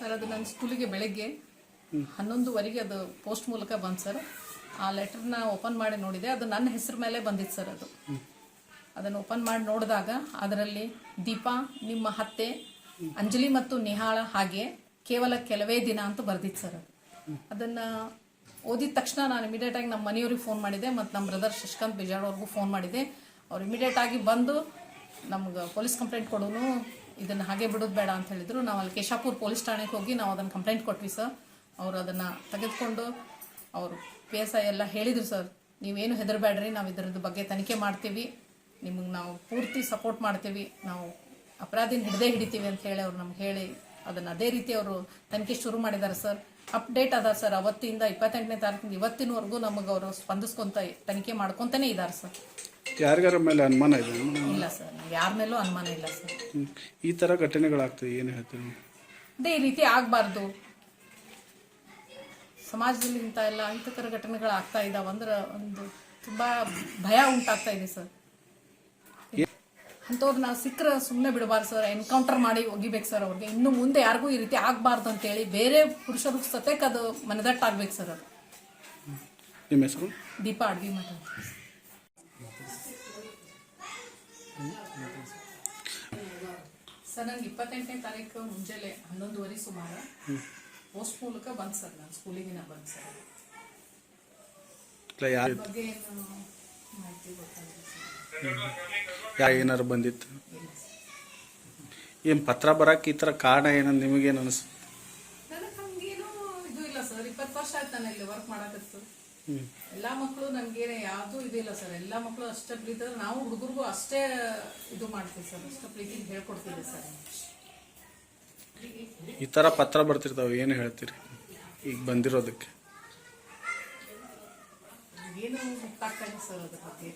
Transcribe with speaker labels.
Speaker 1: Sir, ಅದು ನನ್ನ ಸ್ಕೂಲಿಗೆ ಬೆಳಗ್ಗೆ ಹನ್ನೊಂದುವರೆಗೆ ಅದು ಪೋಸ್ಟ್ ಮೂಲಕ ಬಂತು ಸರ್. ಆ ಲೆಟರ್ನ ಓಪನ್ ಮಾಡಿ ನೋಡಿದೆ. ಅದು ನನ್ನ ಹೆಸರು ಮೇಲೆ ಬಂದಿತ್ತು ಸರ್ ಅದು. ಅದನ್ನು ಓಪನ್ ಮಾಡಿ ನೋಡಿದಾಗ ಅದರಲ್ಲಿ ದೀಪಾ, ನಿಮ್ಮ ಹತ್ತೆ, ಅಂಜಲಿ ಮತ್ತು ನಿಹಾಳ ಹಾಗೆ ಕೇವಲ ಕೆಲವೇ ದಿನ ಅಂತ ಬರ್ದಿತ್ತು ಸರ್ ಅದು. ಅದನ್ನು ಓದಿದ ತಕ್ಷಣ ನಾನು ಇಮಿಡಿಯೇಟ್ ಆಗಿ ನಮ್ಮ ಮನೆಯವ್ರಿಗೆ ಫೋನ್ ಮಾಡಿದೆ ಮತ್ತು ನಮ್ಮ ಬ್ರದರ್ ಶಶಿಕಾಂತ್ ಬಿಜಾಡ್ ಫೋನ್ ಮಾಡಿದೆ. ಅವ್ರು ಇಮಿಡಿಯೇಟ್ ಆಗಿ ಬಂದು ನಮ್ಗೆ ಪೊಲೀಸ್ ಕಂಪ್ಲೇಂಟ್ ಕೊಡೋನು ಇದನ್ನು ಹಾಗೆ ಬಿಡೋದು ಬೇಡ ಅಂತ ಹೇಳಿದ್ರು. ನಾವು ಅಲ್ಲಿ ಕೇಶಾಪುರ ಪೊಲೀಸ್ ಠಾಣೆಗೆ ಹೋಗಿ ನಾವು ಅದನ್ನು ಕಂಪ್ಲೇಂಟ್ ಕೊಟ್ವಿ ಸರ್ ಅವರು ಅದನ್ನು ತೆಗೆದುಕೊಂಡು ಅವರು ಪಿ ಎಸ್ ಐ ಎಲ್ಲ ಹೇಳಿದರು ಸರ್ ನೀವೇನು ಹೆದರಬೇಡ್ರಿ, ನಾವು ಇದರದ ಬಗ್ಗೆ ತನಿಖೆ ಮಾಡ್ತೀವಿ. ನಿಮಗೆ ನಾವು ಪೂರ್ತಿ ಸಪೋರ್ಟ್ ಮಾಡ್ತೀವಿ. ನಾವು ಅಪರಾಧಿನ ಹಿಡ್ದೇ ಹಿಡಿತೀವಿ ಅಂತ ಹೇಳಿ ಅವ್ರು ನಮ್ಗೆ ಹೇಳಿ ಅದನ್ನು ಅದೇ ರೀತಿ ಅವರು ತನಿಖೆ ಶುರು ಮಾಡಿದ್ದಾರೆ ಸರ್ ಅಪ್ಡೇಟ್ ಅದ ಸರ್ ಅವತ್ತಿಂದ ಇಪ್ಪತ್ತೆಂಟನೇ ತಾರೀಕಿಂದ ಇವತ್ತಿನವರೆಗೂ ನಮಗೆ ಅವರು ಸ್ಪಂದಿಸ್ಕೊಂತ ತನಿಖೆ ಮಾಡ್ಕೊತಾನೆ ಇದ್ದಾರೆ ಸರ್
Speaker 2: ಯಾರಿಗಾರ ಮೇಲೆ ಅನುಮಾನ ಇದೆ?
Speaker 1: ಇಲ್ಲ ಸರ್ ಯಾರ ಮೇಲೂ ಅನುಮಾನ ಇಲ್ಲ ಸರ್.
Speaker 2: ಹ್ಮ್. ಈ ಥರ ಘಟನೆಗಳಾಗ್ತದೆ ಏನು ಹೇಳ್ತೀರಿ? ನೀವು?
Speaker 1: ಅದೇ ಈ ರೀತಿ ಆಗಬಾರ್ದು. ಸಮಾಜದಲ್ಲಿ ಇಂಥ ಎಲ್ಲ ಅಹಿತಕರ ಘಟನೆಗಳು ಆಗ್ತಾ ಇದಾವ ಅಂದ್ರೆ ಒಂದು ತುಂಬಾ ಭಯ ಉಂಟಾಗ್ತಾ ಇದೆ ಸರ್. ಅಂತವ್ರನ್ನ ಸಿಕ್ಕರೆ ಸುಮ್ಮನೆ ಬಿಡಬಾರ್ದು ಸರ್ ಎನ್ಕೌಂಟರ್ ಮಾಡಿ ಒಗಿಬೇಕು ಸರ್ ಅವ್ರಿಗೆ. ಇನ್ನು ಮುಂದೆ ಯಾರಿಗೂ ಈ ರೀತಿ ಆಗಬಾರ್ದು ಅಂತೇಳಿ ಬೇರೆ ಪುರುಷರು ಸತೇಕ ಅದು ಮನದಟ್ಟಾಗ್ಬೇಕು ಸರ್ ಅದು.
Speaker 2: ನಿಮ್ಮ ಹೆಸರು?
Speaker 1: ದೀಪಾ ಅಡ್ಗೆ ಸರ್ ನಂಗೆ ಇಪ್ಪತ್ತೆಂಟನೇ ತಾರೀಕು ಮುಂಜಾನೆ ಹನ್ನೊಂದುವರೆ ಸುಮಾರು. ಪೋಸ್ಟ್ ಮೂಲಕ ಬಂತು ಸರ್ ನಾನು ಸ್ಕೂಲಿಗೆ ನಾ ಬಂತು ಸರ್. ಬಗ್ಗೆ ಏನು ಮಾಹಿತಿ ಗೊತ್ತಾಗಿದೆ ಸರ್.
Speaker 2: ಏನಾರು ಬಂದಿತ್ತು? ಏನು ಪತ್ರ ಬರಕ್ಕೆ ಈ ಥರ ಕಾರಣ ಏನ ನಿಮಗೇನು ಅನಿಸ್ತು
Speaker 1: ನನಗೆ ಹಂಗೇನು ಇದು ಇಲ್ಲ ಸರ್ ಇಪ್ಪತ್ತು ವರ್ಷ ಆಯ್ತು ನಾನು ಇಲ್ಲಿ ವರ್ಕ್ ಮಾಡಕತ್ತು. ಎಲ್ಲಾ ಮಕ್ಕಳು ನಮ್ಗೆ ಯಾವ್ದು ಇದಿಲ್ಲ ಸರ್. ಎಲ್ಲಾ ಮಕ್ಕಳು ಅಷ್ಟೇ ಪ್ರೀತಿ ನಾವು ಹುಡುಗರಿಗೂ ಅಷ್ಟೇ ಇದು ಮಾಡ್ತೀವಿ ಸರ್. ಅಷ್ಟೇ ಪ್ರೀತಿ ಹೇಳ್ಕೊಡ್ತೀವಿ ಸರ್.
Speaker 2: ಈ ಥರ ಪತ್ರ ಬರ್ತಿರ್ತಾವೆ. ಏನು ಹೇಳ್ತೀರಿ? ಈಗ ಬಂದಿರೋದಕ್ಕೆ.
Speaker 1: ಏನು ಸರ್ ಅದ್ರ ಬಗ್ಗೆ?